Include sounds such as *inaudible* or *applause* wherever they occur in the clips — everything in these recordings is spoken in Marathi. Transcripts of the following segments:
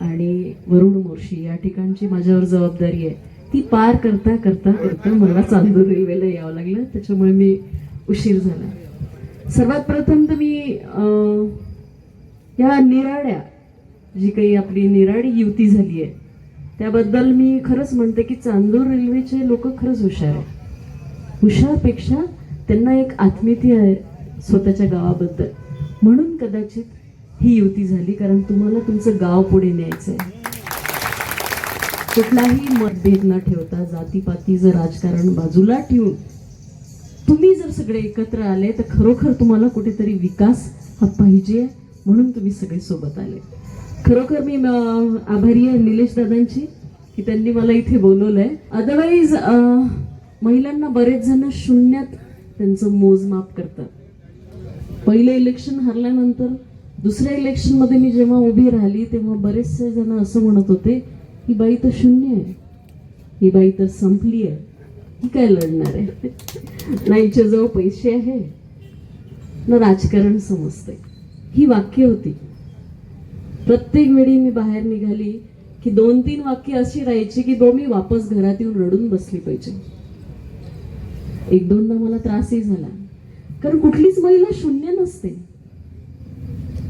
आणि वरुण मोर्शी या ठिकाणची माझ्यावर जबाबदारी आहे. ती पार करता करता करता मला चांदूर रेल्वेला यावं लागलं. त्याच्यामुळे मी उशीर झाला. सर्वात प्रथम तर मी अं, या निराड्या जी काही आपली निराडी युती झाली आहे त्याबद्दल मी खरंच म्हणते की चांदूर रेल्वेचे लोक खरंच हुशार आहे हुशारपेक्षा त्यांना एक आत्मीयता आहे स्वतःच्या गावाबद्दल. म्हणून कदाचित ही युती झाली कारण तुम्हाला तुमचं गाव पुढे न्यायचं आहे कुठलाही मतभेद न ठेवता जातीपातीचं राजकारण बाजूला ठेवून तुम्ही जर सगळे एकत्र आले तर खरोखर तुम्हाला कुठेतरी विकास हा पाहिजे म्हणून तुम्ही सगळे सोबत आले. खरोखर मी आभारी आहे निलेश दादांची की त्यांनी मला इथे बोलवलंय. अदरवाईज महिलांना बरेच जण शून्यात त्यांचं मोजमाप करतात. पहिलं इलेक्शन हरल्यानंतर दुसऱ्या इलेक्शनमध्ये मी जेव्हा उभी राहिली तेव्हा बरेचसे जण असं म्हणत होते ही बाई तर शून्य आहे. ही बाई तर संपली आहे. ही काय लढणार आहे? *laughs* ना जवळ पैसे आहे. ना राजकारण समजते ही वाक्य होती. प्रत्येक वेळी मी बाहेर निघाली की दोन तीन वाक्य अशी राहायची की दो मी वापस घरात येऊन रडून बसली पाहिजे. एक दोनदा मला त्रासही झाला. कारण कुठलीच महिला शून्य नसते.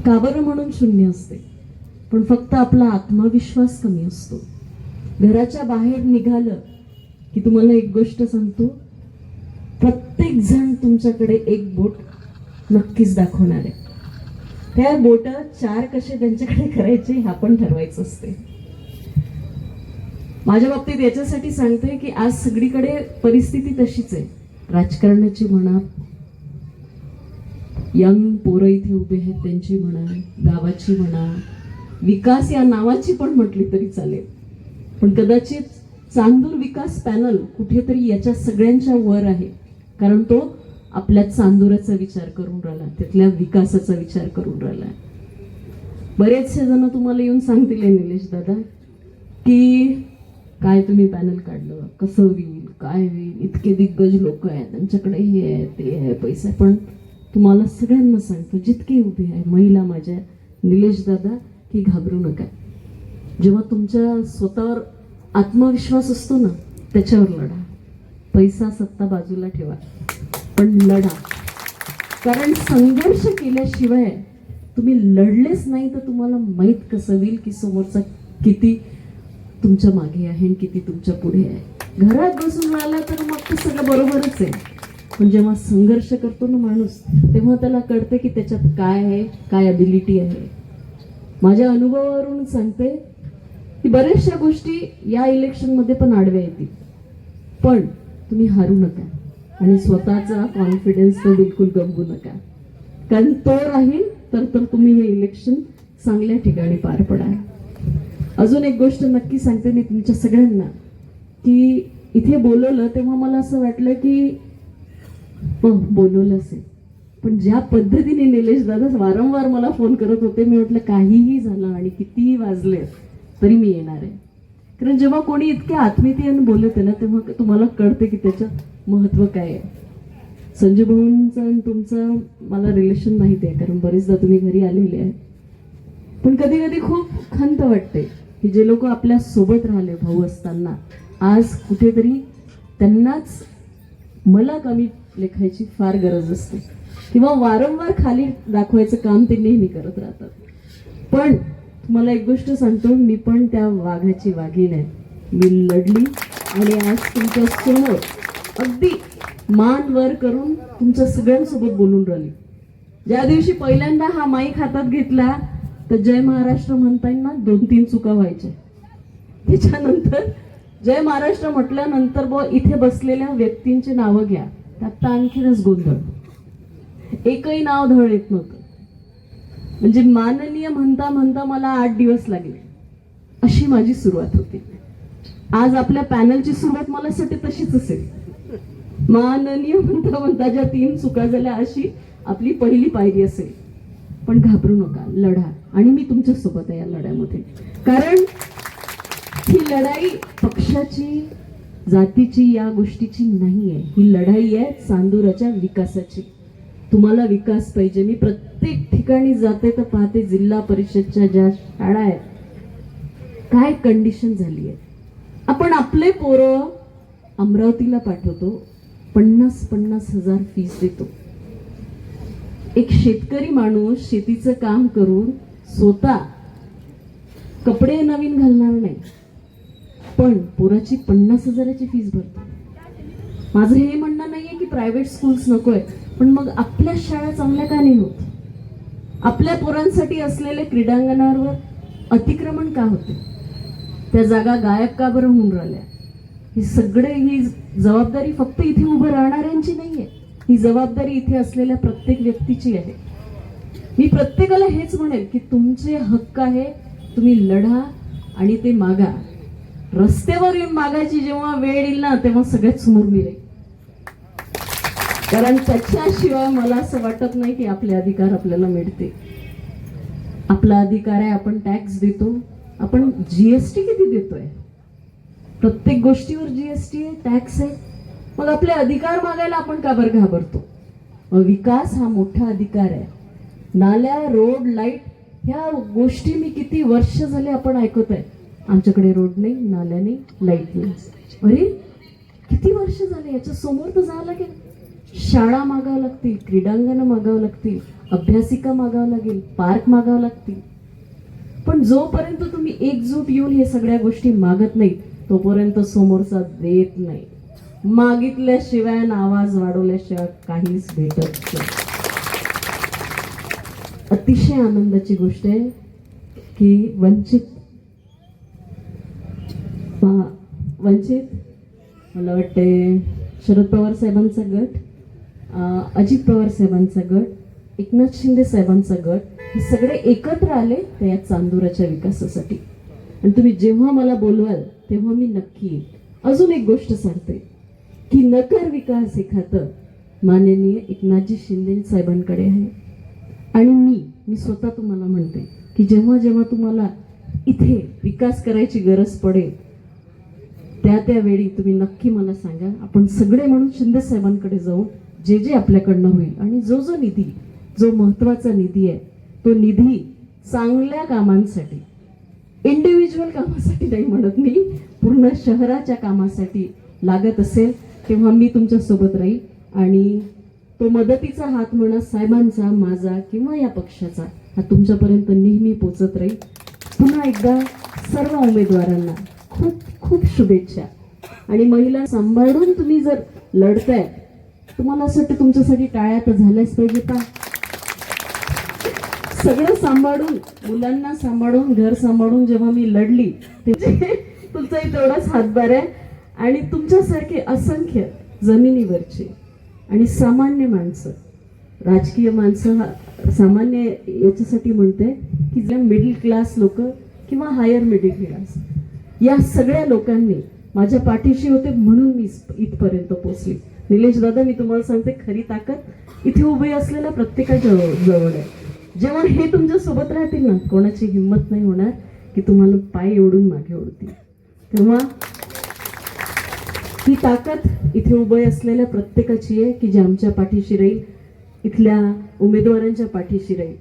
का बरं म्हणून शून्य असते? पण फक्त आपला आत्मविश्वास कमी असतो. घराच्या बाहेर निघालं की तुम्हाला एक गोष्ट सांगतो. प्रत्येक जण तुमच्याकडे एक बोट नक्कीच दाखवणार आहे. त्या बोट चार कसे त्यांच्याकडे करायचे हे आपण ठरवायचं असते. माझ्या बाबतीत याच्यासाठी सांगते की आज सगळीकडे परिस्थिती तशीच आहे. राजकारणाची म्हणा यंग पोरं इथे उभे आहेत त्यांची म्हणा गावाची म्हणा विकास या नावाची पण म्हटली तरी चालेल. पण कदाचित चांदूर विकास पॅनल कुठेतरी याच्या सगळ्यांच्या वर आहे. कारण तो आपल्या चांदुराचा विचार करून राहिला तिथल्या विकासाचा विचार करून राहिला. बरेचसे जण तुम्हाला येऊन सांगतील निलेश दादा की काय तुम्ही पॅनल काढलं कसं होईल काय होईल इतके दिग्गज लोक आहेत त्यांच्याकडे हे आहे ते आहे पैसे. पण तुम्हाला सगळ्यांना सांगतो जितके उभे आहे महिला माझ्या निलेश दादा की घाबरू नका. जेव्हा तुमच्या स्वतःवर आत्मविश्वास असतो ना त्याच्यावर लढा. पैसा सत्ता बाजूला ठेवा पण लढा. कारण संघर्ष केल्याशिवाय तुम्ही लढलेच नाही तर तुम्हाला माहीत कसं होईल की समोरचा किती तुमच्या मागे आहे आणि किती तुमच्यापुढे आहे. घरात बसून राहिला तर मग ते सगळं बरोबरच आहे. पण जेव्हा संघर्ष करतो ना माणूस तेव्हा त्याला कळते की त्याच्यात काय आहे काय अबिलिटी आहे. माझ्या अनुभवावरून सांगते की बऱ्याचशा गोष्टी या इलेक्शनमध्ये पण आडव्या येतील. पण तुम्ही हारू नका आणि स्वतःचा कॉन्फिडन्स तर बिलकुल गमवू नका. कारण तो राहील तर तर तुम्ही हे इलेक्शन चांगल्या ठिकाणी पार पडा. अजून एक गोष्ट नक्की सांगते मी तुमच्या सगळ्यांना की इथे बोलवलं तेव्हा मला असं वाटलं की बोलवलं असेल. पण ज्या पद्धतीने निलेश दादा वारंवार मला फोन करत होते मी म्हटलं काहीही झालं आणि कितीही वाजले तरी मी येणार आहे. कारण जेव्हा कोणी इतक्या आत्मीयतेने बोलते ना तेव्हा तुम्हाला कळते की त्याचं महत्त्व काय आहे. संजय भाऊंचं आणि तुमचं मला रिलेशन माहिती आहे कारण बरेचदा तुम्ही घरी आलेले आहे. पण कधी कधी खूप खंत वाटते की जे लोक आपल्यासोबत राहिले भाऊ असताना आज कुठेतरी त्यांनाच मला कमी लेखायची फार गरज असते. किंवा वारंवार खाली दाखवायचं काम ते नेहमी करत राहतात. पण तुम्हाला एक गोष्ट सांगतो मी पण त्या वाघाची वाघीण आहे. मी लढली आणि आज तुमच्यासमोर अगदी मान वर करून तुमच्या सगळ्यांसोबत बोलून राहिली. ज्या दिवशी पहिल्यांदा हा माईक हातात घेतला तर जय महाराष्ट्र म्हणताना दोन तीन चुका व्हायच्या. त्याच्यानंतर जय महाराष्ट्र म्हटल्यानंतर ब इथे बसलेल्या व्यक्तींची नावं घ्या. त्यात आणखीनच गोंधळ. एकही नाव धड येत नव्हतं. म्हणजे माननीय म्हणता म्हणता मला आठ दिवस लागले. अशी माझी सुरुवात होती. आज आपल्या पॅनलची सुरुवात मला साठी तशीच असेल. माननीय म्हणता म्हणता ज्या तीन चुका झाल्या अशी आपली पहिली पायरी असेल. पण घाबरू नका लढा. आणि मी तुमच्यासोबत आहे या लढ्यामध्ये. कारण ही लढाई पक्षाची जातीची या गोष्टीची नाही आहे ही लढाई आहे चांदुराच्या विकासाची. तुम्हाला विकास पाहिजे. मी प्रत्येक ठिकाणी जाते तर पाहते जिल्हा परिषदच्या ज्या शाळा आहेत काय कंडिशन झाली आहे आपण आपले पोरं अमरावतीला पाठवतो पन्नास पन्नास हजार फीस देतो. एक शेतकरी माणूस शेतीचं काम करून स्वतः कपडे नवीन घालणार नाही. पण पोराची पन्नास हजाराची फीस भरतो. माझं हे म्हणणं नाहीये की प्रायव्हेट स्कूल्स नकोय पण मग आपल्या शाळा चांगल्या का नाही होत? आपल्या पोरांसाठी असलेल्या क्रीडांगणावर अतिक्रमण का होते? त्या जागा गायब का बरं होऊन राहिल्या? ही सगळे ही जबाबदारी फक्त इथे उभं राहणाऱ्यांची नाहीये. ही जबाबदारी इथे असलेल्या प्रत्येक व्यक्तीची आहे. मी प्रत्येकाला हेच म्हणेल की तुमचे हक्क आहे तुम्ही लढा आणि ते मागा. रस्त्यावर येऊन मागायची जेव्हा वेळ येईल ना तेव्हा सगळ्यात समोर मी कारण त्याच्याशिवाय मला असं वाटत नाही की आपले अधिकार आपल्याला मिळते आपला अधिकार आहे आपण टॅक्स देतो. आपण जीएसटी किती देतोय? प्रत्येक गोष्टीवर जीएसटी आहे टॅक्स आहे. मग आपले अधिकार मागायला आपण का बरं घाबरतो? विकास हा मोठा अधिकार आहे. नाल्या रोड लाइट ह्या गोष्टी मी किती वर्ष झाले आपण ऐकत आहे. आमच्याकडे रोड नाही नाल्या नाही लाइट नाही. अरे किती वर्ष झाले याच्या समोर तर जावं लागेल. शाळा मागावं लागतील क्रीडांगणं मागावं लागतील अभ्यासिका मागावं लागेल पार्क मागावं लागतील. पण जोपर्यंत तुम्ही एकजूट येऊन हे सगळ्या गोष्टी मागत नाही तोपर्यंत समोरचा देत नाही. मागितल्याशिवाय आवाज वाढवल्याशिवाय काहीच भेटत नाही. अतिशय आनंदाची गोष्ट आहे की वंचित वा- वंचित मला वाटते शरद पवार साहेबांचा गट अजित पवार साहेबांचा गट एकनाथ शिंदे साहेबांचा गट हे सगळे एकत्र आले त्या या चांदुराच्या विकासासाठी. आणि तुम्ही जेव्हा मला बोलवाल तेव्हा मी नक्की येईल. अजून एक गोष्ट सांगते की नकर विकास हे खातं माननीय एकनाथजी शिंदे साहेबांकडे आहे. आणि मी मी स्वतः तुम्हाला म्हणते की जेव्हा जेव्हा तुम्हाला इथे विकास करायची गरज पडेल त्या त्यावेळी तुम्ही नक्की मला सांगा आपण सगळे म्हणून शिंदेसाहेबांकडे जाऊ जाऊन जे जे आपल्याकडनं होईल. आणि जो जो निधी जो महत्त्वाचा निधी आहे तो निधी चांगल्या कामांसाठी इंडिव्हिज्युअल कामासाठी नाही म्हणत मी पूर्ण शहराच्या कामासाठी लागत असेल तेव्हा मी तुमच्यासोबत राहील. आणि तो मदतीचा हात म्हणा साहेबांचा माझा किंवा या पक्षाचा हा तुमच्यापर्यंत नेहमी पोचत राहील. पुन्हा एकदा सर्व उमेदवारांना खूप खूप शुभेच्छा. आणि महिला सांभाळून तुम्ही जर लढताय तुम्हाला असं वाटतं तुमच्यासाठी टाळ्या तर झाल्याच पाहिजे का? सगळं सांभाळून मुलांना सांभाळून घर सांभाळून जेव्हा मी लढली तेव्हा *laughs* तुमचाही तेवढाच हातभार आहे. आणि तुमच्यासारखे असंख्य जमिनीवरचे आणि सामान्य माणसं राजकीय माणसं हा- सामान्य याच्यासाठी म्हणते की जे मिडल क्लास लोक किंवा हायर मिडल क्लास या सगळ्या लोकांनी माझ्या पाठीशी होते म्हणून मी इथपर्यंत पोहोचली. निलेश दादा मी तुम्हाला सांगते खरी ताकद इथे उभे असलेल्या प्रत्येकाच्या जवळ आहे. जेव्हा हे तुमच्यासोबत राहतील ना कोणाची हिंमत नाही होणार की तुम्हाला पाय ओढून मागे ओढतील. तेव्हा ही ताकद इथे उभे असलेल्या प्रत्येकाची आहे की जे आमच्या पाठीशी राहील इथल्या उमेदवारांच्या पाठीशी राहील.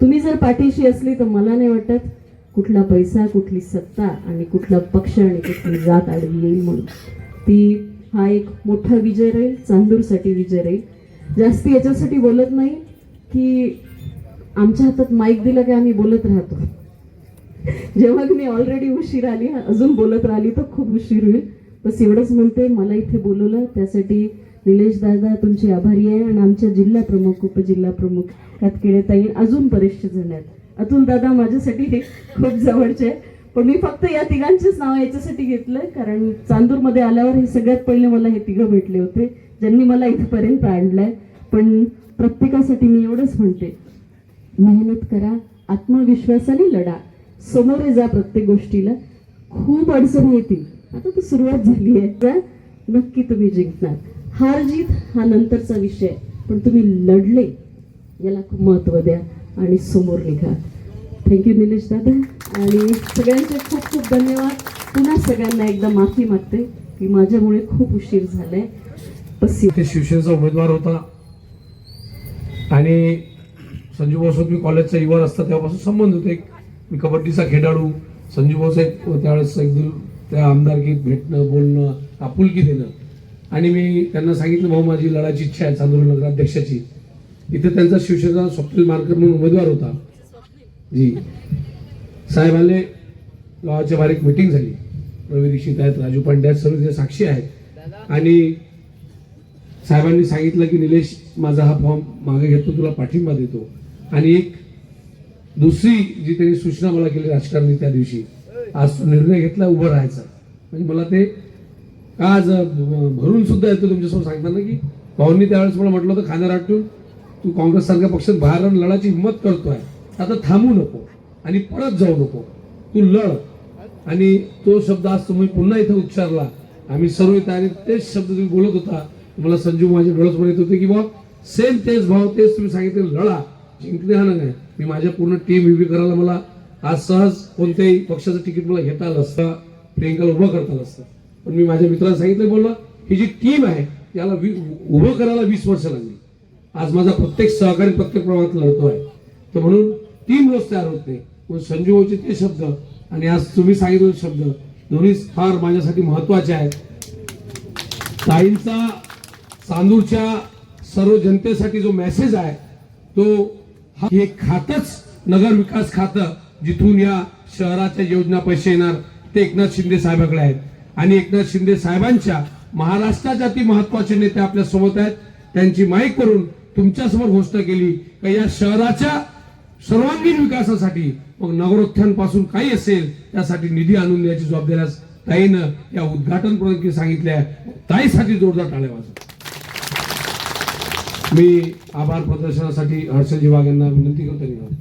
तुम्ही जर पाठीशी असली तर मला नाही वाटत कुठला पैसा कुठली सत्ता आणि कुठला पक्ष आणि कुठली जात आडवी येईल म्हणून. ती हा एक मोठा विजय राहील चांदूरसाठी विजय राहील. जास्ती याच्यासाठी बोलत नाही की आमच्या हातात माईक दिलं की आम्ही बोलत राहतो. जेव्हा मी ऑलरेडी उशीर आली अजून बोलत राहिली तर खूप उशीर होईल. बस एवढंच म्हणते मला इथे बोलवलं. त्यासाठी निलेश दादा तुमचे आभारी आहे आणि आमच्या जिल्हा प्रमुख उपजिल्हा प्रमुख ताई अजून बरेचसे जण आहेत. अतुल दादा माझ्यासाठी खूप जवळचे आहे. पण मी फक्त या तिघांचीच नाव याच्यासाठी घेतलं कारण चांदूरमध्ये आल्यावर हे सगळ्यात पहिले मला हे तिघं भेटले होते ज्यांनी मला इथपर्यंत आणलंय. पण प्रत्येकासाठी मी एवढंच म्हणते मेहनत करा आत्मविश्वासाने लढा. समोरे जा प्रत्येक गोष्टीला. खूप अडचणी येतील. आता तर सुरुवात झाली आहे. नक्की तुम्ही जिंकणार. हार जीत हा नंतरचा विषय पण तुम्ही लढले याला खूप महत्त्व द्या आणि समोर निघा. थँक्यू निलेश दादा. आणि सगळ्यांचे खूप खूप धन्यवाद. पुन्हा सगळ्यांना एकदा माफी मागते की माझ्यामुळे खूप उशीर झालाय. तसे ते शिवसेनेचा उमेदवार होता. आणि संजू बोसोत मी कॉलेजचा युवा असता तेव्हापासून संबंध होते. मी कबड्डीचा खेळाडू. संजू भाऊ साहेब त्यावेळेस एकदम त्या आमदारकीत भेटणं बोलणं आपुलकी देणं. आणि मी त्यांना सांगितलं भाऊ माझी लढाची इच्छा आहे चांदूर नगराध्यक्षाची इथे त्यांचा शिवसेना स्वप्नील मारकर म्हणून उमेदवार होता. जी. साहेब आले गावाच्या बारीक मिटिंग झाली. रवी दीक्षित आहेत राजू पांडे आहेत सर्व तिथे साक्षी आहेत. आणि साहेबांनी सांगितलं की निलेश माझा हा फॉर्म मागे घेतो तुला पाठिंबा देतो. आणि एक दुसरी जी त्यांनी सूचना मला केली राजकारणी त्या दिवशी आज निर्णय घेतला उभं राहायचा. म्हणजे मला ते आज भरून सुद्धा येतो तुमच्यासमोर सांगताना की भाऊंनी त्यावेळेस मला म्हटलं होतं खाणार आटून तू काँग्रेस सारख्या पक्षात बाहेर राहून लढाची हिंमत करतोय. आता थांबू नको आणि परत जाऊ नको. तू लढ. आणि तो शब्द आज तुम्ही पुन्हा इथं उच्चारला. आम्ही सर्व इथं आणि तेच शब्द तुम्ही बोलत होता. मला संजू माझ्या डोळ्यासमोर येत होते की बा सेम तेच भाव तेच तुम्ही सांगितले लढा. जिंकले हा नाही मी माझ्या पूर्ण टीम उभी करायला मला आज सहज कोणत्याही पक्षाचं तिकीट मला घेता आलं असतं. प्रियंकाला उभं करता आलं असतं. पण मी माझ्या मित्राला सांगितलं बोललं ही जी टीम आहे याला उभं करायला वीस वर्ष लागली. आज माझा प्रत्येक सहकारी प्रत्येक प्रमाणात लढतो आहे तर म्हणून तीन रोज तयार होते. पण संजीवचे ते शब्द आणि आज तुम्ही सांगितलेले शब्द दोन्ही फार माझ्यासाठी महत्त्वाचे आहेत. ताईंचा चांदूरच्या सर्व जनतेसाठी जो मेसेज आहे तो हे खातच नगर विकास खातं जिथून या शहराच्या योजना पैसे येणार ते एकनाथ शिंदे साहेबाकडे आहेत. आणि एकनाथ शिंदे साहेबांच्या महाराष्ट्राच्या ती महत्त्वाचे नेते आपल्यासोबत आहेत. त्यांची माईक करून तुमच्यासमोर घोषणा केली का या शहराच्या सर्वांगीण विकासासाठी मग नगरोत्थानपासून काही असेल त्यासाठी निधी आणून द्यायची जबाबदारी ताईनं या उद्घाटन प्रसंगी सांगितल्या ताईसाठी जोरदार टाळ्या वाजव. मी आभार प्रदर्शनासाठी हर्षजी वाघ यांना विनंती करतो धन्यवाद.